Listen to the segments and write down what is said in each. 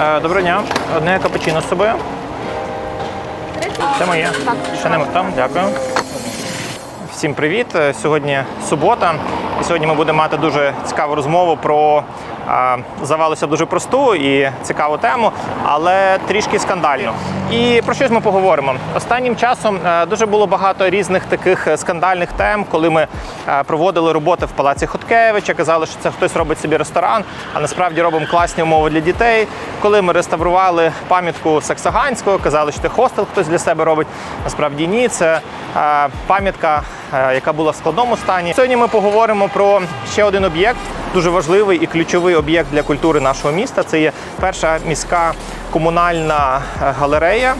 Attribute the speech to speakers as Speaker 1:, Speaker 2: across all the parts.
Speaker 1: Е, Доброго дня. Одне капучино з собою. Це моє. Ще не там, дякую. Всім привіт. Е, Сьогодні субота. І сьогодні ми будемо мати дуже цікаву розмову про а, здавалося дуже просту і цікаву тему, але трішки скандальну. І про щось ми поговоримо. Останнім часом е, дуже було багато різних таких е, скандальних тем, коли ми е, проводили роботи в палаці Хоткевича, казали, що це хтось робить собі ресторан, а насправді робимо класні умови для дітей. Коли ми реставрували пам'ятку Саксаганського, казали, що це хостел хтось для себе робить. Насправді ні, це пам'ятка, яка була в складному стані. Сьогодні ми поговоримо про ще один об'єкт, дуже важливий і ключовий об'єкт для культури нашого міста. Це є перша міська комунальна е, галерея.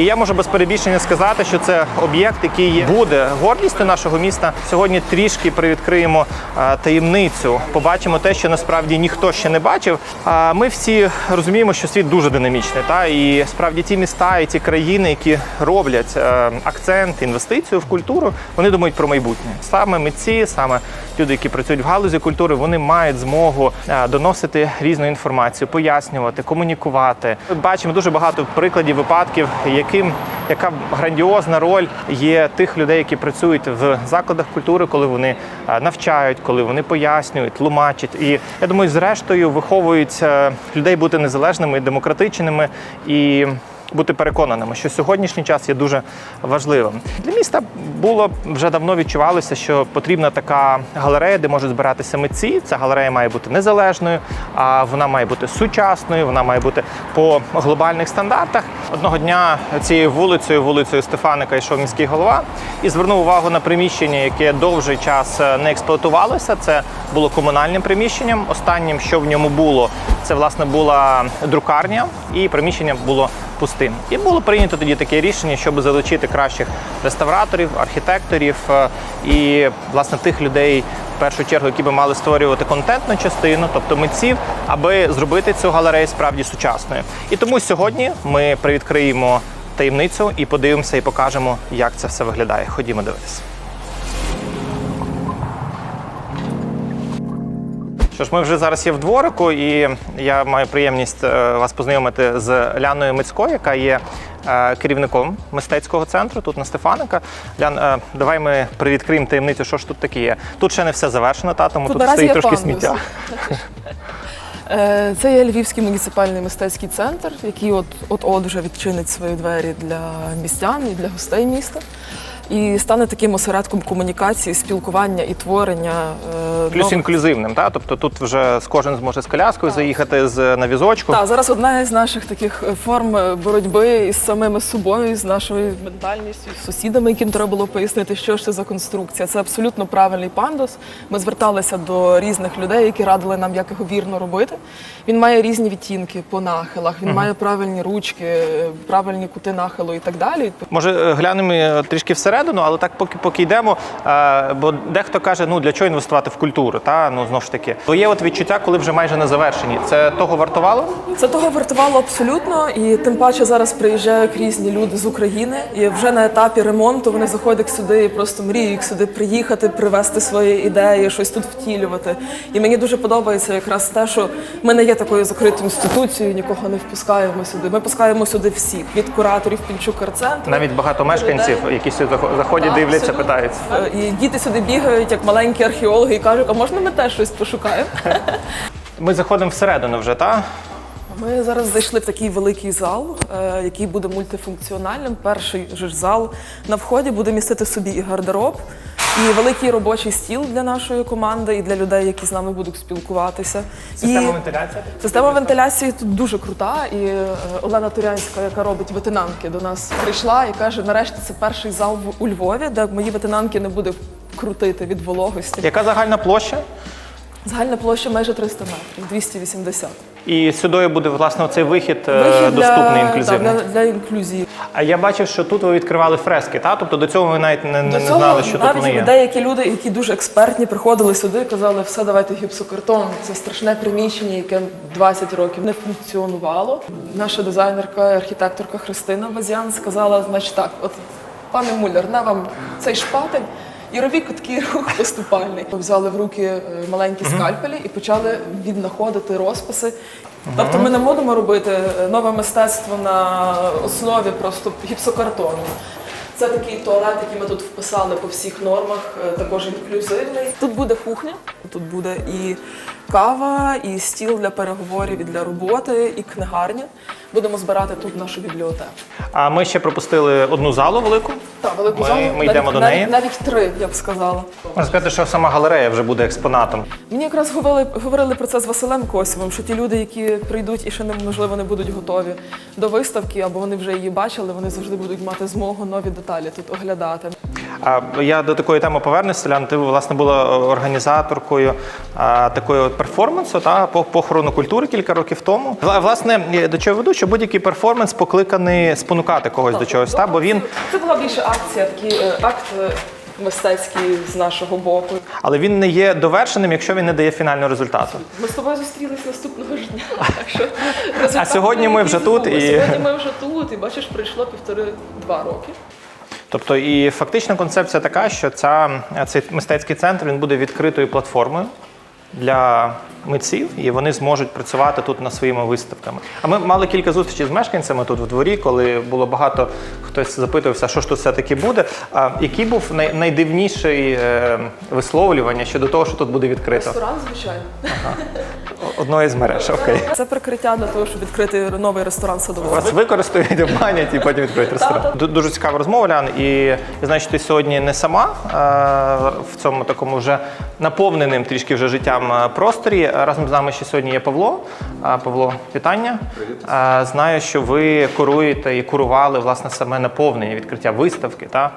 Speaker 1: І я можу без перебільшення сказати, що це об'єкт, який буде гордістю нашого міста. Сьогодні трішки привідкриємо е, таємницю, побачимо те, що насправді ніхто ще не бачив. А Ми всі розуміємо, що світ дуже динамічний, та і справді ті міста і ті країни, які роблять е, акцент, інвестицію в культуру, вони думають про майбутнє. Саме митці, саме люди, які працюють в галузі культури, вони мають змогу е, доносити різну інформацію, пояснювати, комунікувати. Ми бачимо дуже багато прикладів випадків, яким яка грандіозна роль є тих людей, які працюють в закладах культури, коли вони е, навчають, коли вони пояснюють, тлумачать. І я думаю, зрештою виховують е, людей бути незалежними, демократичними і бути переконаними, що сьогоднішній час є дуже важливим. Для міста було вже давно відчувалося, що потрібна така галерея, де можуть збиратися митці. Ця галерея має бути незалежною, а вона має бути сучасною, вона має бути по глобальних стандартах. Одного дня цією вулицею, вулицею Стефаника, йшов міський голова і звернув увагу на приміщення, яке довгий час е, не експлуатувалося. Це було комунальним приміщенням. Останнім, що в ньому було, це власне була друкарня, і приміщення було пустим. І було прийнято тоді таке рішення, щоб залучити кращих реставраторів, архітекторів е, і власне тих людей. В першу чергу, які би мали створювати контентну частину, тобто митців, аби зробити цю галерею справді сучасною. І тому сьогодні ми привідкриємо таємницю і подивимося і покажемо, як це все виглядає. Ходімо дивитися. Що ж, ми вже зараз є в дворику, і я маю приємність е, вас познайомити з Ляною Мицькою, яка є е, керівником мистецького центру тут на Стефаника. Лян, е, давай ми привідкриємо таємницю, що ж тут таке є. Тут ще не все завершено, та тому
Speaker 2: Тут
Speaker 1: тут, стоїть трошки
Speaker 2: пандус.
Speaker 1: сміття.
Speaker 2: Це є Львівський муніципальний мистецький центр, який от от от вже відчинить свої двері для містян і для гостей міста. І стане таким осередком комунікації, спілкування і творення. е,
Speaker 1: Плюс
Speaker 2: нових-
Speaker 1: інклюзивним, та? тобто тут вже кожен зможе з коляскою заїхати з на візочку.
Speaker 2: Так, зараз одна із наших таких е, форм е, боротьби із самими собою, з нашою ментальністю, з сусідами, яким треба було пояснити, що ж це за конструкція. Це абсолютно правильний пандус. Ми зверталися до різних людей, які радили нам, як його вірно робити. Він має різні відтінки по нахилах, він має правильні ручки, правильні кути нахилу і так далі.
Speaker 1: Може, глянемо трішки всередину, але так поки поки йдемо. е, Бо дехто каже, ну для чого інвестувати в культуру? Та ну знову ж таки, бо є от відчуття, коли вже майже не завершені. Це того вартувало?
Speaker 2: Це того вартувало абсолютно, і тим паче зараз приїжджають різні люди з України, і вже на етапі ремонту вони заходять сюди і просто мріють сюди приїхати, привезти свої ідеї, щось тут втілювати. І мені дуже подобається якраз те, що ми не є такою закритою інституцією, нікого не впускаємо сюди. Ми пускаємо сюди всіх від кураторів Пільчук арт-центру.
Speaker 1: Навіть багато мешканців, які сюди заходять,
Speaker 2: Так,
Speaker 1: дивляться,
Speaker 2: абсолютно.
Speaker 1: питаються.
Speaker 2: Е, І діти сюди бігають, як маленькі археологи, і кажуть, а можна ми теж щось пошукаємо?
Speaker 1: Ми заходимо всередину вже, та?
Speaker 2: Ми зараз зайшли в такий великий зал, е, який буде мультифункціональним. Перший же ж зал на вході буде містити собі і гардероб, і великий робочий стіл для нашої команди, і для людей, які з нами будуть спілкуватися.
Speaker 1: Система
Speaker 2: і
Speaker 1: вентиляції.
Speaker 2: система вентиляції тут дуже крута. І е, Олена Турянська, яка робить ветенанки, до нас прийшла і каже: нарешті це перший зал в- у Львові, де мої ветенанки не буде крутити від вологості.
Speaker 1: Яка загальна площа?
Speaker 2: Загальна площа майже 300 метрів, 280.
Speaker 1: І сюди буде власне цей вихід, е,
Speaker 2: Вихід
Speaker 1: доступний,
Speaker 2: для,
Speaker 1: інклюзивний.
Speaker 2: так, для, для інклюзії.
Speaker 1: А я бачив, що тут ви відкривали фрески, та? Тобто до цього ви навіть не, не,
Speaker 2: цього
Speaker 1: знали, що тут вони є.
Speaker 2: деякі люди, які дуже експертні, приходили сюди і казали, все, давайте гіпсокартон. Це страшне приміщення, яке 20 років не функціонувало. Наша дизайнерка, архітекторка Христина Базян сказала, значить так, от пане Муляр, на вам цей шпатель. І робіть такий рух поступальний. Ми взяли в руки е, маленькі скальпелі і почали віднаходити розписи. Тобто ми не будемо робити е, нове мистецтво на основі просто гіпсокартону. Це такий туалет, який ми тут вписали по всіх нормах, е, також інклюзивний. Тут буде кухня, тут буде і кава, і стіл для переговорів, і для роботи, і книгарня. Будемо збирати тут нашу бібліотеку.
Speaker 1: А ми ще пропустили одну залу велику.
Speaker 2: Так, велику
Speaker 1: Ми-
Speaker 2: залу.
Speaker 1: ми йдемо до
Speaker 2: навіть,
Speaker 1: неї.
Speaker 2: Навіть три, я б сказала.
Speaker 1: Можна сказати, що сама галерея вже буде експонатом.
Speaker 2: Мені якраз говорили, говорили про це з Василем Косівим, що ті люди, які прийдуть і ще не можливо не будуть готові до виставки, або вони вже її бачили, вони завжди будуть мати змогу нові деталі тут оглядати.
Speaker 1: А я до такої теми повернуся. Селян, ти власне була організаторкою а, такої от перформансу та по похорону культури кілька років тому. Власне, до чого веду, що будь-який перформанс покликаний спонукати когось до чогось. Та бо він,
Speaker 2: це була більше акція, такий е, акт е, мистецький з нашого боку.
Speaker 1: але він не є довершеним, якщо він не дає фінального результату.
Speaker 2: Ми з тобою зустрілись наступного ж дня. Так що результат
Speaker 1: сьогодні ми вже тут і-
Speaker 2: сьогодні ми вже тут, і бачиш, пройшло півтори-два роки.
Speaker 1: Тобто, і фактична концепція така, що ця, цей мистецький центр він буде відкритою платформою для митців, і вони зможуть працювати тут над своїми виставками. А ми мали кілька зустрічей з мешканцями тут в дворі, коли було багато хтось запитувався, що ж тут все таки буде. А який був най, найдивніший е, висловлювання щодо того, що тут буде відкрито?
Speaker 2: Ресторан, звичайно.
Speaker 1: Одної з мереж. Окей.
Speaker 2: Це прикриття для того, щоб відкрити новий ресторан садового.
Speaker 1: Вас використають, обманять і потім відкриють ресторан. Дуже цікава розмова, Лян. І я ти сьогодні не сама е, в цьому такому вже наповненим трішки вже життям е, просторі. Разом з нами ще сьогодні є Павло. Павло, вітання. Е, Знаю, що ви куруєте і курували власне саме наповнення, відкриття виставки. Та?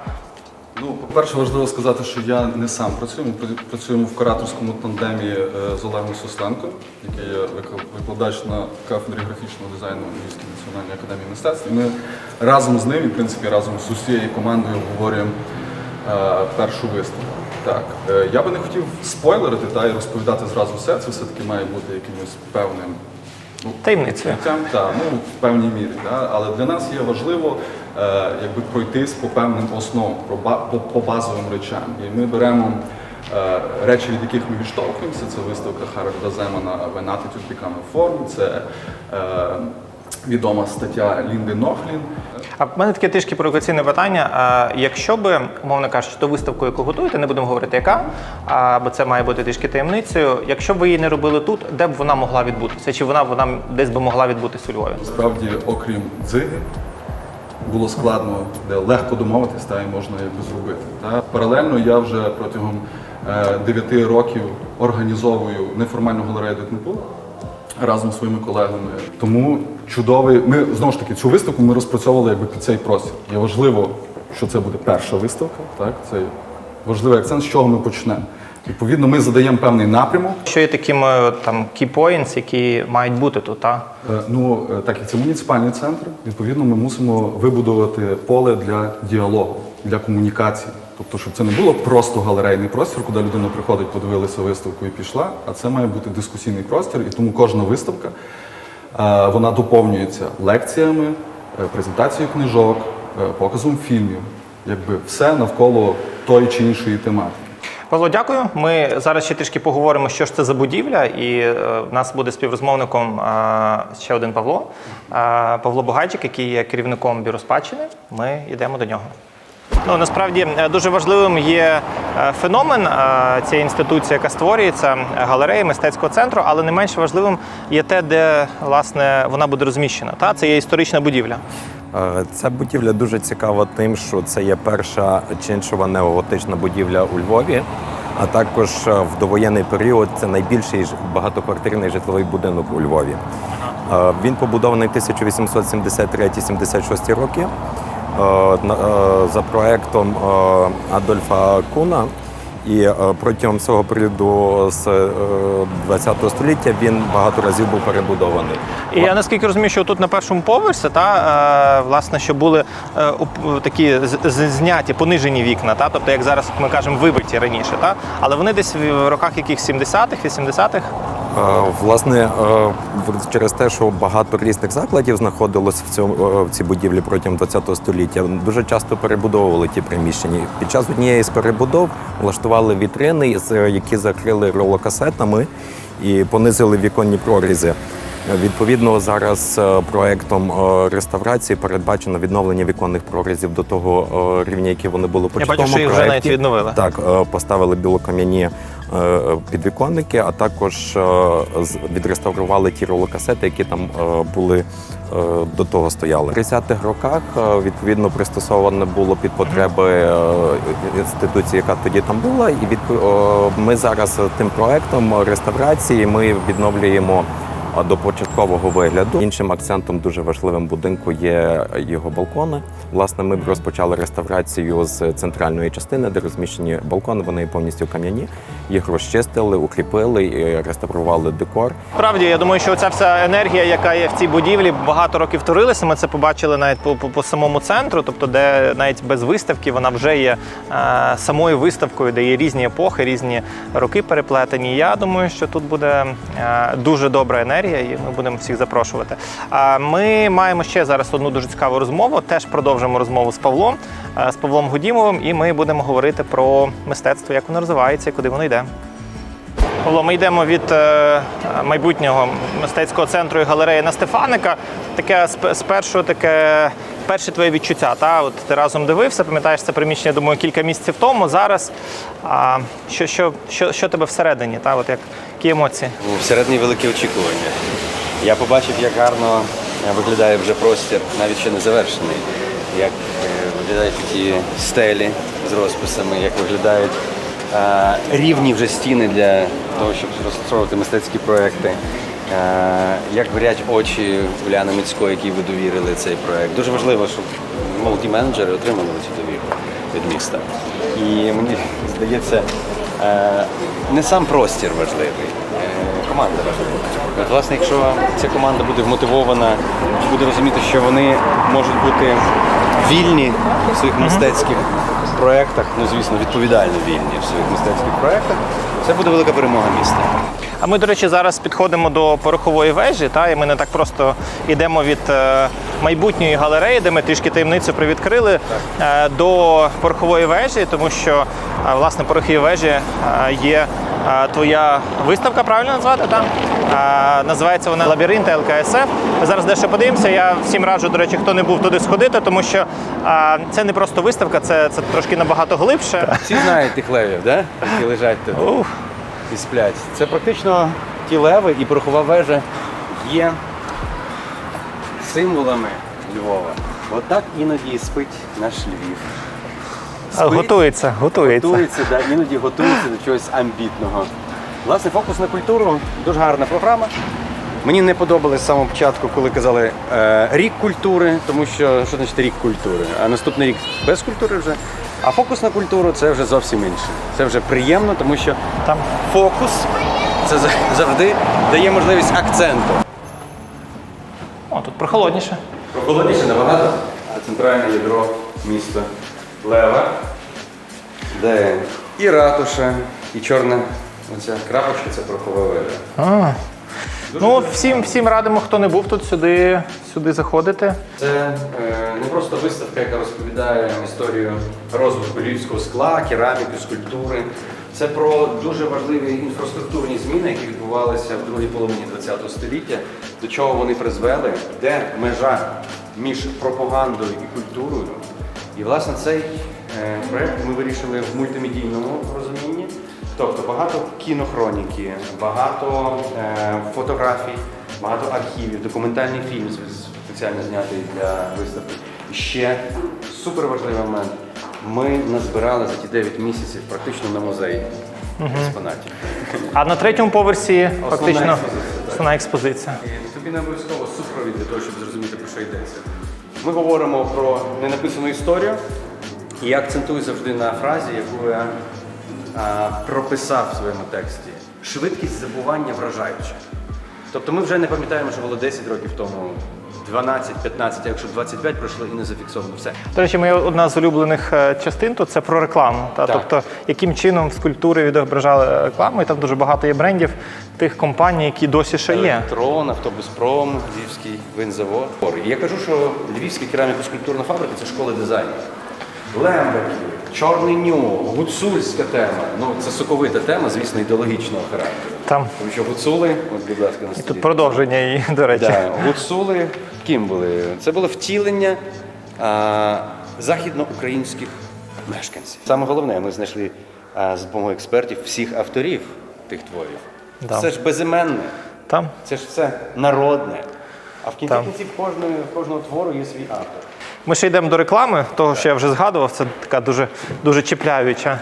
Speaker 3: Ну, по-перше, важливо сказати, що я не сам працюю. Ми працюємо в кураторському тандемі е, з Олегом Сосленко, який є викладач на кафедрі графічного дизайну Львівської національної академії мистецтв. І ми разом з ним, і в принципі разом з усією командою обговорюємо е, першу виставку. Так, е, я би не хотів спойлерити та і розповідати зразу все. Це все-таки має бути якимось певним ну,
Speaker 1: Таємницею.
Speaker 3: так, ну в певній мірі. Да? Але для нас є важливо е, якби пройтись по певним основам, по, по базовим речам. І ми беремо е, речі, від яких ми відштовхуємося. Це виставка Харальда Земана When Attitude Become a Form, це е, відома стаття Лінди Нохлін.
Speaker 1: А в мене таке трішки провокаційне питання. А якщо би, умовно кажучи, ту виставку, яку готуєте, не будемо говорити яка, а, бо це має бути трішки таємницею. Якщо б ви її не робили тут, де б вона могла відбутися? Чи вона, вона десь би могла відбутися у Львові?
Speaker 3: Справді, окрім дзиги, було складно, де легко домовитись, та і можна якби зробити. Та паралельно я вже протягом е, 9 років організовую неформальну галерею Дитнепу разом з своїми колегами. Тому чудовий. Ми знову ж таки цю виставку ми розпрацьовували якби під цей простір. Є важливо, що це буде перша виставка. Так, це важливий акцент, з чого ми почнемо. Відповідно, ми задаємо певний напрямок.
Speaker 1: Що є такими там key points, які мають бути тут? Та?
Speaker 3: Е, Ну, е, так як це муніципальний центр, відповідно, ми мусимо вибудувати поле для діалогу, для комунікації. Тобто, щоб це не було просто галерейний простір, куди людина приходить, подивилася виставку і пішла, а це має бути дискусійний простір, і тому кожна виставка е, вона доповнюється лекціями, е, презентацією книжок, е, показом фільмів, якби все навколо тої чи іншої тематики.
Speaker 1: Павло, дякую. Ми зараз ще трішки поговоримо, що ж це за будівля, і е, в нас буде співрозмовником е, ще один Павло. Е, Павло Бугайчик, який є керівником бюро спадщини. Ми йдемо до нього. Ну насправді е, дуже важливим є е, феномен е, цієї інституції, яка створюється галереї мистецького центру, але не менш важливим є те, де власне вона буде розміщена. Та це є історична будівля.
Speaker 4: Ця будівля дуже цікава тим, що це є перша чиншова неоготична будівля у Львові, а також в довоєнний період це найбільший багатоквартирний житловий будинок у Львові. Він побудований 1873-76 роки за проектом е, Адольфа Куна. І е, протягом цього періоду з е, 20 століття він багато разів був перебудований.
Speaker 1: І я наскільки розумію, що тут на першому поверсі, та е, власне, що були е, такі зняті, понижені вікна, та тобто, як зараз ми кажемо, вибиті раніше, та але вони десь в роках яких 70-х, 80-х.
Speaker 4: Власне, через те, що багато різних закладів знаходилось в цьому е, в цій будівлі протягом ХХ століття, дуже часто перебудовували ті приміщення. Під час однієї з перебудов влаштували вітрини, які закрили ролокасетами і понизили віконні прорізи. Відповідно, зараз е, проектом е, реставрації передбачено відновлення віконних прорізів до того е, рівня, які вони були по
Speaker 1: Я бачу, що їх вже навіть відновили.
Speaker 4: Так, поставили білокам'яні підвіконники, а також відреставрували ті ролокасети, які там були до того стояли. В 30-х роках відповідно пристосоване було під потреби інституції, яка тоді там була. І е, ми зараз тим проектом реставрації ми відновлюємо. До початкового вигляду іншим акцентом дуже важливим будинку є його балкони. Власне, ми розпочали реставрацію з центральної частини, де розміщені балкони. Вони повністю кам'яні. Їх розчистили, укріпили, і реставрували декор.
Speaker 1: Справді, я думаю, що ця вся енергія, яка є в цій будівлі, багато років турилася. Ми це побачили навіть по, по, по самому центру, тобто, де навіть без виставки вона вже є е, самою виставкою, де є різні епохи, різні роки переплетені. Я думаю, що тут буде е, дуже добра енергія, і ми будемо всіх запрошувати. Ми маємо ще зараз одну дуже цікаву розмову. Теж продовжимо розмову з Павлом, е, з Павлом Гудімовим, і ми будемо говорити про мистецтво, як воно розвивається і куди воно йде. Павло, ми йдемо від е, майбутнього мистецького центру і галереї на Стефаника. Таке сп- спершу таке перше твоє відчуття. Та? От ти разом дивився, пам'ятаєш це приміщення, думаю, кілька місяців тому. Зараз а, що, що, що, що тебе всередині? Та? От як, які емоції?
Speaker 5: Ну, Всередині велике очікування. Я побачив, як гарно е, виглядає вже простір, навіть ще не завершений. Як е, виглядають такі стелі з розписами, як виглядають е, рівні вже стіни для того, щоб розташовувати мистецькі проекти. Як горять очі Уляни Мицької, якій ви довірили цей проект. Дуже важливо, щоб молоді менеджери отримали цю довіру від міста. І мені здається, е, не сам простір важливий, е, команда важлива. От, власне, якщо ця команда буде вмотивована, буде розуміти, що вони можуть бути вільні в своїх мистецьких проєктах, ну звісно, відповідально вільні в своїх мистецьких проєктах, це буде велика перемога міста.
Speaker 1: А ми, до речі, зараз підходимо до порохової вежі, та, і ми не так просто йдемо від е, майбутньої галереї, де ми трішки таємницю привідкрили, е, до порохової вежі, тому що е, власне порохові вежі є твоя виставка, правильно назвати? Та? Е, називається вона Лабіринти ЛКСФ. Ми зараз дещо подивимося. Я всім раджу, до речі, хто не був туди сходити, тому що е, це не просто виставка, це, це трошки набагато глибше.
Speaker 5: Всі знають тих левів, да? які лежать тут.
Speaker 1: Ух.
Speaker 5: і сплять. Це практично ті леви і порохова вежа є символами Львова. Отак іноді і спить наш Львів. Спить,
Speaker 1: Готується, готується.
Speaker 5: готується, да, іноді готується до чогось амбітного. Власне, фокус на культуру дуже гарна програма. Мені не подобалось з самого початку, коли казали е, рік культури, тому що що значить рік культури, а наступний рік без культури вже. А фокус на культуру це вже зовсім інше. Це вже приємно, тому що
Speaker 1: Там
Speaker 5: фокус це завжди дає можливість акценту.
Speaker 1: О, тут прохолодніше.
Speaker 5: Прохолодніше набагато, а центральне ядро міста Лева, де і ратуша, і чорна оця крапочка це прохова вежа.
Speaker 1: Ну, всім, всім радимо, хто не був тут, сюди, сюди заходити.
Speaker 5: Це е, не просто виставка, яка розповідає історію розвитку львівського скла, кераміки, скульптури. Це про дуже важливі інфраструктурні зміни, які відбувалися в другій половині ХХ століття, до чого вони призвели, де межа між пропагандою і культурою. І власне цей е, проект ми вирішили в мультимедійному розумінні. Тобто багато кінохроніки, багато е, фотографій, багато архівів, документальний фільм спеціально знятий для виставки. І ще супер важливий момент. Ми назбирали за ті 9 місяців практично на музей експонатів.
Speaker 1: А на третьому поверсі фактично
Speaker 5: експозиція,
Speaker 1: основна експозиція.
Speaker 5: Тобі не обов'язково супровід для того, щоб зрозуміти, про що йдеться. Ми говоримо про ненаписану історію, і я акцентую завжди на фразі, яку я а, прописав в своєму тексті. Швидкість забування вражаюча. Тобто ми вже не пам'ятаємо, що було 10 років тому, 12, 15, а якщо 25 пройшло і не зафіксовано, все.
Speaker 1: До речі, моя одна з улюблених е, частин то це про рекламу. Та?
Speaker 5: Так.
Speaker 1: Тобто, яким чином скульптури відображали рекламу, і там дуже багато є брендів тих компаній, які досі ще є.
Speaker 5: Електрон, автобуспром, Львівський винзавод. Я кажу, що Львівська кераміко-скульптурна фабрика це школа дизайну. Лембеків, Чорний Ню, гуцульська тема. Ну, це соковита тема, звісно, ідеологічного характеру.
Speaker 1: Там
Speaker 5: Тому що гуцули, от, будь ласка, на столі.
Speaker 1: тут продовження її, до речі.
Speaker 5: Да, гуцули ким були? Це було втілення а, західноукраїнських мешканців. Саме головне, ми знайшли а, за допомогою експертів всіх авторів тих творів.
Speaker 1: Да.
Speaker 5: Це ж безіменне,
Speaker 1: Там
Speaker 5: це ж все народне. А в кінці
Speaker 1: Там.
Speaker 5: кінців кожної, кожного твору є свій автор.
Speaker 1: Ми ще йдемо до реклами, того, що я вже згадував, це така дуже, дуже чіпляюча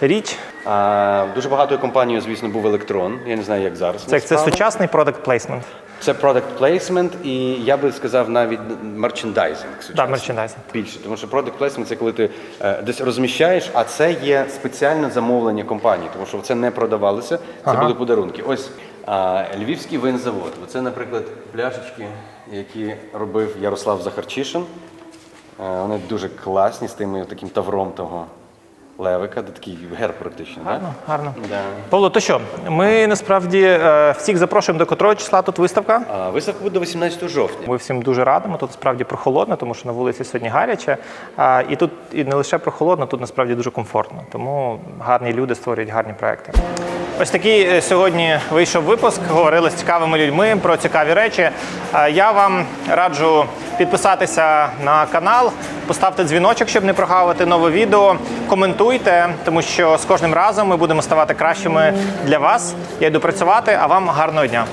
Speaker 1: річ.
Speaker 5: А, дуже багатою компанією, звісно, був електрон. Я не знаю, як зараз.
Speaker 1: Це, це
Speaker 5: насправді.
Speaker 1: сучасний product placement.
Speaker 5: Це product placement і я би сказав навіть мерчендайзинг.
Speaker 1: Да,
Speaker 5: сучасний.
Speaker 1: мерчендайзинг.
Speaker 5: Більше, тому що product placement – це коли ти е, десь розміщаєш, а це є спеціальне замовлення компанії, тому що це не продавалося, це
Speaker 1: Ага.
Speaker 5: були подарунки. Ось а, Львівський винзавод. Це, наприклад, пляшечки, які робив Ярослав Захарчишин. Е, вони дуже класні з тим таким тавром того левика, де такий герб практично.
Speaker 1: Гарно,
Speaker 5: да?
Speaker 1: гарно.
Speaker 5: Да.
Speaker 1: Павло, то що? Ми насправді е, всіх запрошуємо до котрого числа тут виставка.
Speaker 5: А, виставка буде до 18 жовтня.
Speaker 1: Ми всім дуже радимо. Тут справді прохолодно, тому що на вулиці сьогодні гаряче. А, і тут і не лише прохолодно, тут насправді дуже комфортно. Тому гарні люди створюють гарні проекти. Ось такий е, сьогодні вийшов випуск. Говорили з цікавими людьми про цікаві речі. Я вам раджу підписатися на канал, поставте дзвіночок, щоб не прогавити нове відео. Коментуйте, тому що з кожним разом ми будемо ставати кращими для вас. Я йду працювати, а вам гарного дня.